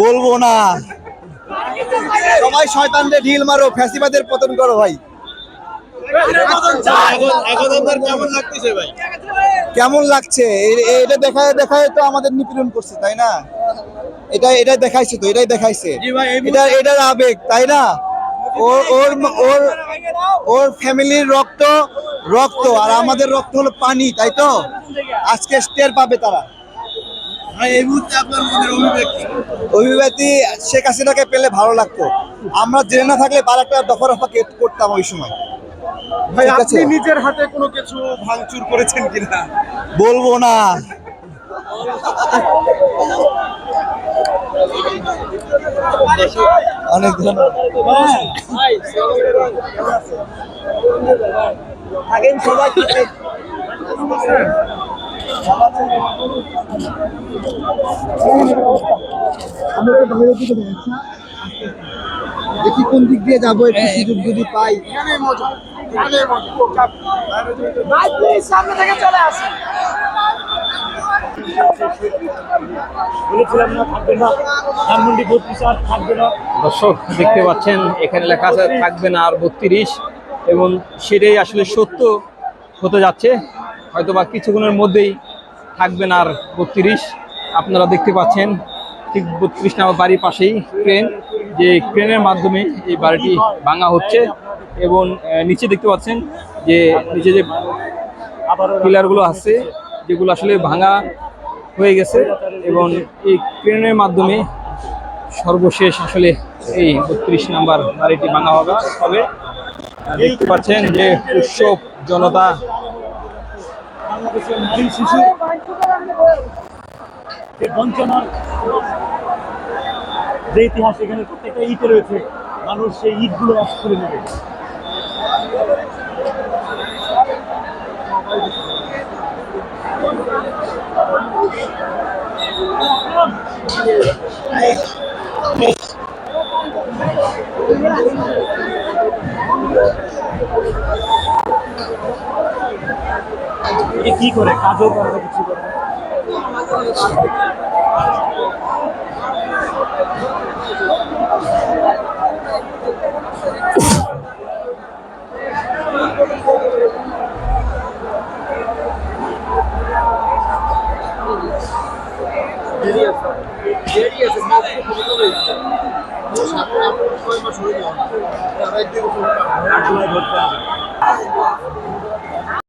বলব না। সবাই শয়তানদের ঢিল মারো ফ্যাসিবাদের পতন করো ভাই। কেমন লাগছে? এটা দেখায় দেখায় তো আমাদের নিপীড়ন করছে তাই না? এটা এটা দেখাইছে তো এটাই দেখাইছে। এটা এটার আবেগ তাই না? ওর ওর ওর ওর ফ্যামিলির রক্ত রক্ত আর আমাদের রক্ত হলো পানি তাই তো? আজকে স্টের পাবে তারা। অভিব্যক্তি? শেখ হাসিনাকে পেলে ভালো লাগতো। আমরা জেনে না থাকলে বার একটা দফা রফা করতাম ওই সময়। ভাই। আপনি নিজের হাতে কোনো কিছু ভাঙচুর করেছেন কিনা? বলব না। অনেক ধন্যবাদ। থাকেন সবাই। দেখি কোন দিক দিয়ে যাব একটু সুযোগ যদি পাই। সামনে থেকে চলে আসি বলেছিলাম না থাকবে না। ধানমন্ডি বত্রিশ আর থাকবে না। দর্শক দেখতে পাচ্ছেন এখানে লেখা আছে থাকবে না আর বত্রিশ। এবং সেটাই আসলে সত্য হতে যাচ্ছে। হয়তো বা কিছুক্ষণের মধ্যেই থাকবে না আর বত্রিশ। আপনারা দেখতে পাচ্ছেন ঠিক বত্রিশ নাম্বার বাড়ির পাশেই ক্রেন, যে ক্রেনের মাধ্যমে এই বাড়িটি ভাঙা হচ্ছে এবং নিচে দেখতে পাচ্ছেন যে নিচে যে পিলারগুলো আছে, যেগুলো আসলে ভাঙা হয়ে গেছে এবং এই ক্রেনের মাধ্যমে সর্বশেষ আসলে এই বত্রিশ নাম্বার বাড়িটি ভাঙা হবে হবে। দেখতে পাচ্ছেন যে উৎসব জনতা বঞ্চনার যে ইতিহাস এখানে প্রত্যেকটা ইটে রয়েছে, মানুষ সেই ইটগুলো অফ করে নেবে। কি করে? কাজও করে কিছু করে হবে